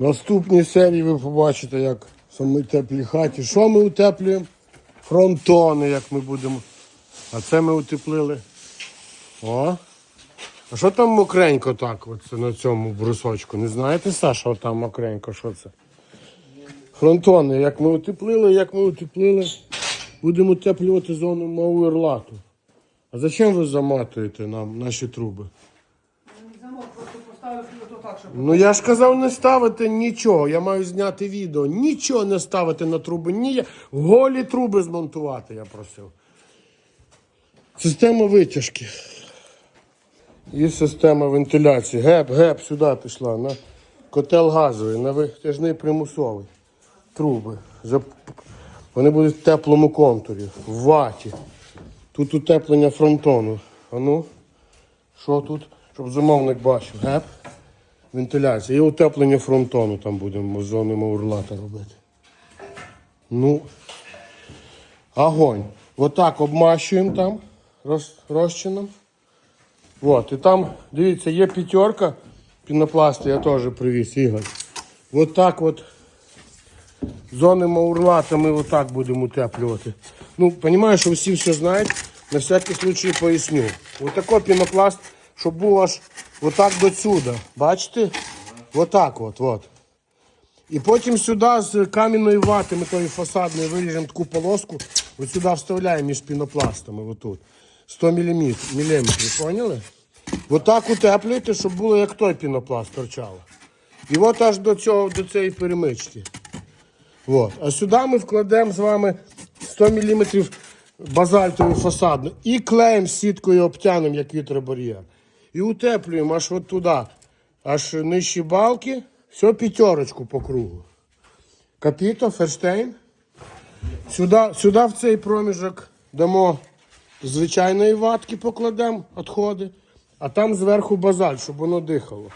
Наступній серії ви побачите, як в самій теплій хаті. Що ми утеплюємо? Фронтони, як ми будемо. А це ми утеплили. О. А що там мокренько так, оце на цьому брусочку? Не знаєте, Саша, там мокренько, що це? Фронтони, як ми утеплили, як ми утеплили, будемо утеплювати зону Мауерлату. А зачем ви заматуєте нам наші труби? Замок просто поставив Ну я ж казав не ставити нічого. Я маю зняти відео. Нічого не ставити на труби. Ні, голі труби змонтувати, я просив. Система витяжки. І система вентиляції. Геп, геп, сюди пішла. На котел газовий, на витяжний примусовий. Труби. Вони будуть в теплому контурі, в ваті. Тут утеплення фронтону. А ну, що тут? Щоб замовник бачив. Геп. Вентиляція. І утеплення фронтону там будемо з зони Маурлата робити. Ну, огонь. Отак обмащуємо там роз, розчином. От, і там, дивіться, є п'ятерка пінопласту, я теж привіз, Ігор. От так от зони Маурлата ми отак будемо утеплювати. Ну, розумію, що всі все знають, на всякий случай поясню. Отако пінопласт, щоб був аж отак до сюди. Бачите? Отак от, от. І потім сюди з кам'яної вати ми тої фасадної виріжемо таку полоску, от сюди вставляємо між пінопластами, отут. 100 мм, поняли? Отак утеплюєте, щоб було як той пінопласт торчало. І от аж до цього, до цієї перемички. От. А сюди ми вкладемо з вами 100 мм базальтовий фасадну і клеєм сіткою обтянемо, як вітробар'єр. І утеплюємо аж от туди, аж нижчі балки, все п'ятерочку по кругу. Капіто, ферштейн. Сюди, сюди в цей проміжок дамо звичайної ватки, покладемо відходи, а там зверху базальт, щоб воно дихало.